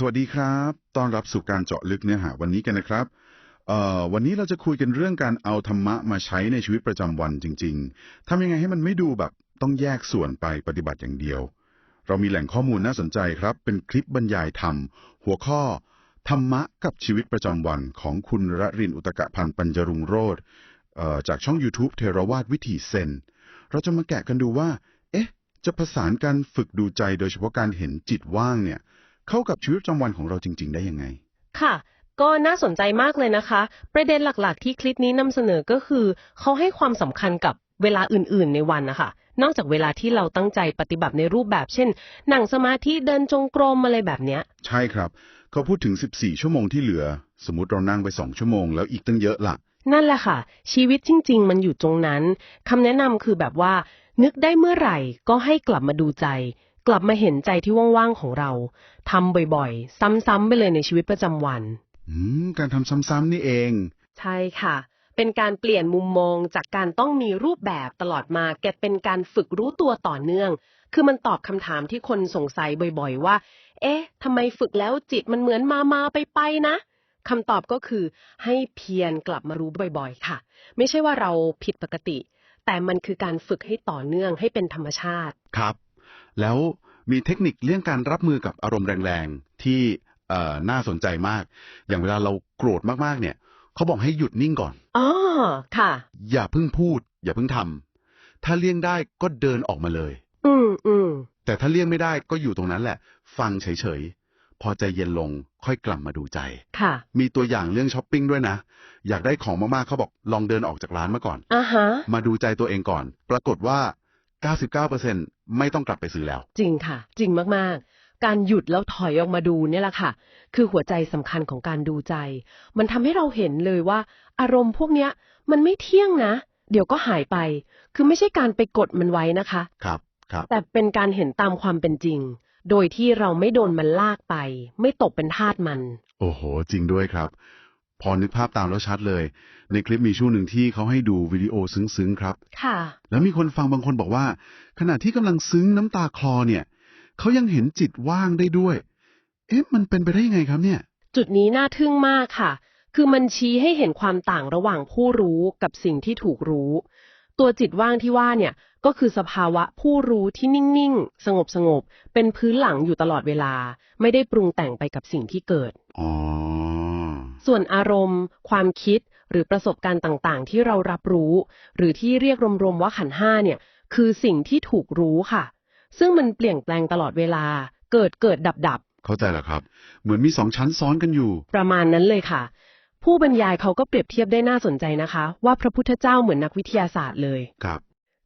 สวัสดีครับต้อนรับสู่การเจาะลึกเนื้อหาวันนี้กันนะครับเอ่อวันนี้เราจะคุยกันเรื่องการเอาธรรมะมาใช้ในชีวิตประจำวันจริง ๆทำยังไงให้มันไม่ดูแบบต้องแยกส่วนไปปฏิบัติอย่างเดียว เรามีแหล่งข้อมูลน่าสนใจครับ เป็นคลิปบรรยายธรรม หัวข้อ ธรรมะกับชีวิตประจำวันของคุณรรินอุตกะพันธ์ปัญจรุงโรธเอ่อจากช่อง YouTube เทรวาสวิถีเซนเราจะมาแกะกันดูว่า เอ๊ะ จะผสานการฝึกดูใจโดยเฉพาะการเห็นจิตว่างเนี่ย เข้ากับชีวิตประจำวันของเราจริง ๆ ได้ยังไง ค่ะ ก็น่าสนใจมากเลยนะคะ ประเด็นหลักๆ ที่คลิปนี้นำเสนอก็คือ เขาให้ความสำคัญกับเวลาอื่นๆ ในวันนะคะนอกจากเวลาที่เราตั้งใจปฏิบัติในรูปแบบ เช่น นั่งสมาธิเดินจงกรมอะไรแบบเนี้ย ใช่ครับ เขาพูดถึง 14 ชั่วโมงที่เหลือ สมมติเรานั่งไป 2 ชั่วโมงแล้วอีกตั้งเยอะละนั่นแหละค่ะ ชีวิตจริง ๆ มันอยู่ตรงนั้นคำแนะนำคือแบบว่า นึกได้เมื่อไหร่ก็ให้กลับมาดูใจ กลับมาเห็นใจที่ว่างๆของเราทำบ่อยๆ ซ้ำๆไปเลยในชีวิตประจำวันอืมการทำซ้ำๆนี่เอง ใช่ค่ะ เป็นการเปลี่ยนมุมมองจากการต้องมีรูปแบบตลอดมาแกเป็นการฝึกรู้ตัวต่อเนื่อง คือมันตอบคำถามที่คนสงสัยบ่อยๆ ว่า เอ๊ะทำไมฝึกแล้วจิตมันเหมือนมามาไปไปๆนะคำตอบก็คือให้เพียรกลับมารู้บ่อยๆ ค่ะ ไม่ใช่ว่าเราผิดปกติ แต่มันคือการฝึกให้ต่อเนื่องให้เป็นธรรมชาติ ครับ แล้ว มีเทคนิคเรื่องการรับมือกับอารมณ์แรงๆ ที่เอ่อน่าสนใจมาก อย่างเวลาเราโกรธมากๆ เนี่ยเขาบอกให้หยุดนิ่งก่อนอ๋อค่ะ อย่าเพิ่งพูด อย่าเพิ่งทำถ้าเลี่ยงได้ก็เดินออกมาเลย อืมอืมแต่ถ้าเลี่ยงไม่ได้ก็อยู่ตรงนั้นแหละ ฟังเฉยๆ พอใจเย็นลงค่อยกลับมาดูใจ ค่ะ มีตัวอย่างเรื่องช้อปปิ้งด้วยนะ อยากได้ของมากๆเขาบอกลองเดินออกจากร้านมาก่อนอ่าฮะ มาดูใจตัวเองก่อน ปรากฏว่า 99%ไม่ต้องกลับไปซื้อแล้ว จริงค่ะ จริงมากๆ การหยุดแล้วถอยออกมาดูเนี่ยแหละค่ะ คือหัวใจสำคัญของการดูใจ มันทำให้เราเห็นเลยว่า อารมณ์พวกเนี้ย มันไม่เที่ยงนะ เดี๋ยวก็หายไป คือไม่ใช่การไปกดมันไว้นะคะ ครับครับ แต่เป็นการเห็นตามความเป็นจริง โดยที่เราไม่โดนมันลากไป ไม่ตกเป็นทาสมัน โอ้โห จริงด้วยครับ พอนึกภาพตามแล้วชัดเลย ในคลิปมีช่วงหนึ่งที่เขาให้ดูวิดีโอซึ้งๆครับ ค่ะ แล้วมีคนฟังบางคนบอกว่า ขณะที่กำลังซึ้งน้ำตาคลอเนี่ย เขายังเห็นจิตว่างได้ด้วย เอ๊ะมันเป็นไปได้ยังไงครับเนี่ย จุดนี้น่าทึ่งมากค่ะ คือมันชี้ให้เห็นความต่างระหว่างผู้รู้กับสิ่งที่ถูกรู้ ตัวจิตว่างที่ว่าเนี่ย ก็คือสภาวะผู้รู้ที่นิ่งๆ สงบสงบๆเป็นพื้นหลังอยู่ตลอดเวลา ไม่ได้ปรุงแต่งไปกับสิ่งที่เกิด อ๋อ ส่วนอารมณ์ ความคิดหรือประสบการณ์ต่างๆ ที่เรารับรู้ หรือที่เรียกรวมๆว่าขันธ์ห้าเนี่ย คือสิ่งที่ถูกรู้ค่ะ ซึ่งมันเปลี่ยนแปลงตลอดเวลา เกิดเกิดดับดับๆเข้าใจแล้วครับ เหมือนมีสองชั้นซ้อนกันอยู่ ประมาณนั้นเลยค่ะ ผู้บรรยายเขาก็เปรียบเทียบได้น่าสนใจนะคะ ว่าพระพุทธเจ้าเหมือนนักวิทยาศาสตร์เลยครับ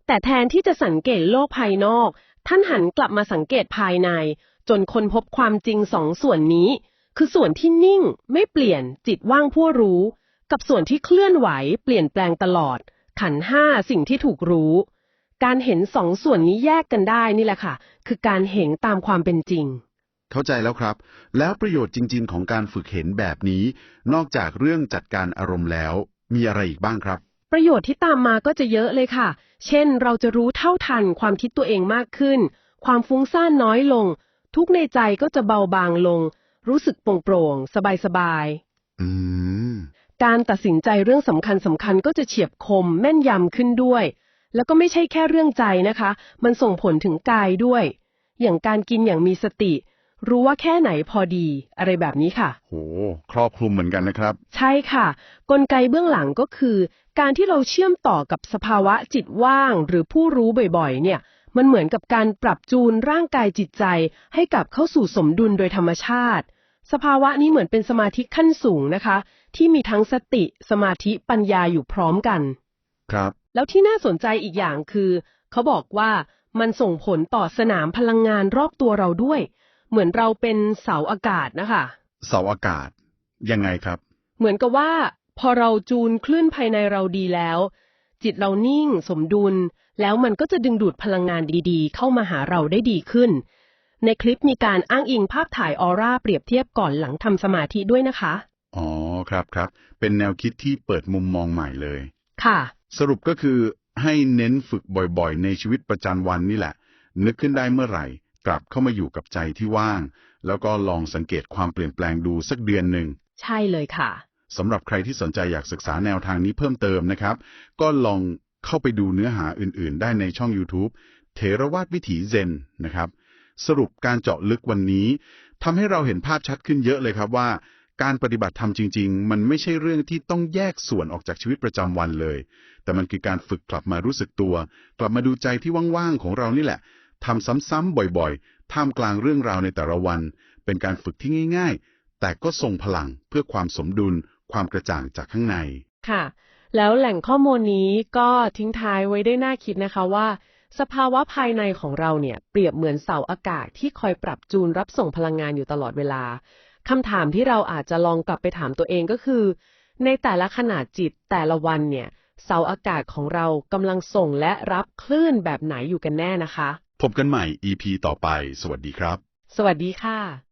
แต่แทนที่จะสังเกตโลกภายนอก ท่านหันกลับมาสังเกตภายใน จนค้นพบความจริงสองส่วนนี้ คือส่วนที่นิ่งไม่เปลี่ยนจิตว่างผู้รู้ กับส่วนที่เคลื่อนไหวเปลี่ยนแปลงตลอด ขันธ์ห้าสิ่งที่ถูกรู้ การเห็นสองส่วนนี้แยกกันได้นี่แหละค่ะ คือการเห็นตามความเป็นจริง เข้าใจแล้วครับ แล้วประโยชน์จริง ๆ ของการฝึกเห็นแบบนี้ นอกจากเรื่องจัดการอารมณ์แล้ว มีอะไรอีกบ้างครับ ประโยชน์ที่ตามมาก็จะเยอะเลยค่ะ เช่น เราจะรู้เท่าทันความคิดตัวเองมากขึ้น ความฟุ้งซ่านน้อยลง ทุกข์ในใจก็จะเบาบางลง รู้สึกโปร่งโปร่งสบายสบายๆอืมการตัดสินใจเรื่องสำคัญสำคัญก็จะเฉียบคมแม่นยำขึ้นด้วย แล้วก็ไม่ใช่แค่เรื่องใจนะคะ มันส่งผลถึงกายด้วย อย่างการกินอย่างมีสติ รู้ว่าแค่ไหนพอดี อะไรแบบนี้ค่ะโหครอบคลุมเหมือนกันนะครับ ใช่ค่ะ กลไกเบื้องหลังก็คือ การที่เราเชื่อมต่อกับสภาวะจิตว่าง หรือผู้รู้บ่อยๆ เนี่ย มันเหมือนกับการปรับจูนร่างกายจิตใจ ให้กลับเข้าสู่สมดุลโดยธรรมชาติ สภาวะนี้เหมือนเป็นสมาธิขั้นสูงนะคะ ที่มีทั้งสติสมาธิปัญญาอยู่พร้อมกัน ครับ แล้วที่น่าสนใจอีกอย่างคือ เขาบอกว่ามันส่งผลต่อสนามพลังงานรอบตัวเราด้วย เหมือนเราเป็นเสาอากาศนะคะ เสาอากาศ ยังไงครับ เหมือนกับว่า พอเราจูนคลื่นภายในเราดีแล้ว จิตเรานิ่ง สมดุล แล้วมันก็จะดึงดูดพลังงานดีๆ เข้ามาหาเราได้ดีขึ้น ในคลิปมีการอ้างอิงภาพถ่ายออร่าเปรียบเทียบก่อนหลังทำสมาธิด้วยนะคะ อ๋อครับครับ เป็นแนวคิดที่เปิดมุมมองใหม่เลย ค่ะ สรุปก็คือให้เน้นฝึกบ่อยๆ ในชีวิตประจำวันนี่แหละ นึกขึ้นได้เมื่อไหร่ กลับเข้ามาอยู่กับใจที่ว่าง แล้วก็ลองสังเกตความเปลี่ยนแปลงดูสักเดือนหนึ่ง ใช่เลยค่ะสำหรับใครที่สนใจอยากศึกษาแนวทางนี้เพิ่มเติมนะครับ ก็ลองเข้าไปดูเนื้อหาอื่นๆ ได้ในช่อง YouTube เถรวาทวิถีเซนนะครับ สรุปการเจาะลึกวันนี้ทำให้เราเห็นภาพชัดขึ้นเยอะเลยครับว่า การปฏิบัติธรรมจริง ๆ มันไม่ใช่เรื่องที่ต้องแยกส่วนออกจากชีวิตประจำวันเลย แต่มันคือการฝึกกลับมารู้สึกตัว กลับมาดูใจที่ว่างๆของเรานี่แหละทำซ้ำๆบ่อยๆ ท่ามกลางเรื่องราวในแต่ละวัน เป็นการฝึกที่ง่าย ๆ แต่ก็ทรงพลังเพื่อความสมดุล ความกระจ่างจากข้างใน ค่ะ แล้วแหล่งข้อมูลนี้ก็ทิ้งท้ายไว้ได้น่าคิดนะคะว่า สภาวะภายในของเราเนี่ยเปรียบเหมือนเสาอากาศที่คอยปรับจูนรับส่งพลังงานอยู่ตลอดเวลาคำถามที่เราอาจจะลองกลับไปถามตัวเองก็คือ ในแต่ละขนาดจิตแต่ละวันเนี่ย เสาอากาศของเรากำลังส่งและรับคลื่นแบบไหนอยู่กันแน่นะคะ พบกันใหม่ EP ต่อไป สวัสดีครับ สวัสดีค่ะ